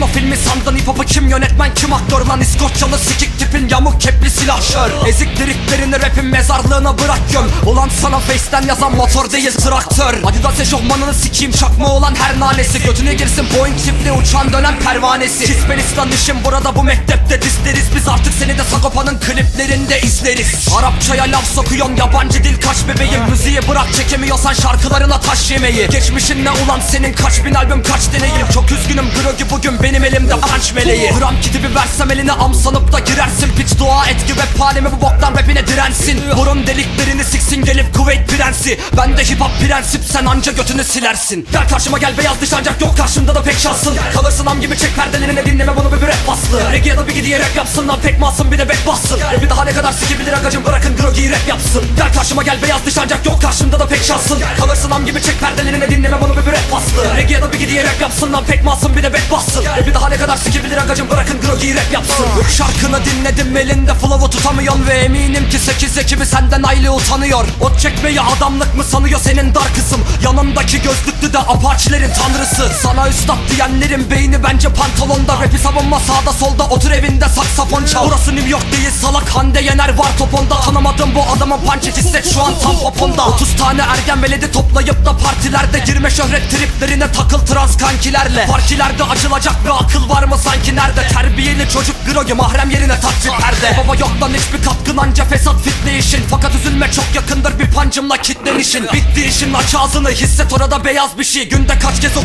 porno filmi sandın hip hop'u kim yönetmen kim aktör lan? İskoçyalı sikik tipin yamuk kepli silahşör Ezik liriklerini rapin mezarlığına bırak göm Sana face'ten yazan motor değil traktör. Adidas eşofmanını sikeyim çakma olan her nanesi Götüne girsin Boeing tipli uçan dönen pervanesi. Kispelistan işim burada bu mektepte dizleriz Biz artık seni de Sagopa'nın kliplerinde izleriz. Arapçaya laf sokuyon yabancı dil kaç bebeğim. Müziği bırak çekemiyorsan şarkılarına taş yemeyi Geçmişin ne ulan senin kaç bin albüm kaç deneyim. Çok üzgünüm Grogi bugün benim elimde punch meleği. Gram kitibi versem eline am sanıp da girersin. Piç dua et ki rap halimi bu boktan rapine dirensin. Burun deliklerini siksin gelip Kuveyt prensi. Ben de hip hop prensip sen anca götünü silersin. Gel karşıma gel beyaz dış ancak yok karşımda da pek şansın. Kalırsın am gibi çek perdelerine dinleme bunu bir rap baslı. Reggae ya da bir gidiye rap yapsın lan tek masın bir de back bassın. Rapi daha ne kadar sikebilir agacım bırakın Grogi'yi rap yapsın. Gel karşıma gel beyaz dış ancak yok karşımda da pek şansın. Kalırsın am gibi çek perdelerine dinleme bunu bir rap baslı. Reggae ya da bir gidiye rap yapsın lan pek masın bir de back bassın. Rapi daha ne kadar sikebilir agacım bırakın Grogi'yi rap yapsın. Şarkını dinledim elinde flow'u tutamıyorsun Ve eminim ki 8 ekibi senden aile utanıyor? Ot çekmeyi adamlık mı sanıyor senin dar kısım Yanındaki gözlüklü de apaçilerin tanrısı. Sana üstad diyenlerin beyni bence pantolonda. Rapi savunma sağda solda otur evinde saksafon çal. Burası New York değil salak Hande Yener var toponda. Tanımadım bu adamın punch hisset şu an tam popunda. 30 tane ergen veledi toplayıp da partilerde Girme şöhret triplerine takıl trans kankilerle. Partilerde açılacak bir akıl var mı sanki nerede? Terbiyeli çocuk grogi mahrem yerine tak bir perde. Baba yok lan hiçbir katkın anca fesat fitne işin. Fakat üzülme çok yakındır bir pancımla kitlenişin. Bitti işin aç ağzını hisset orada beyaz bir şey. Günde kaç kez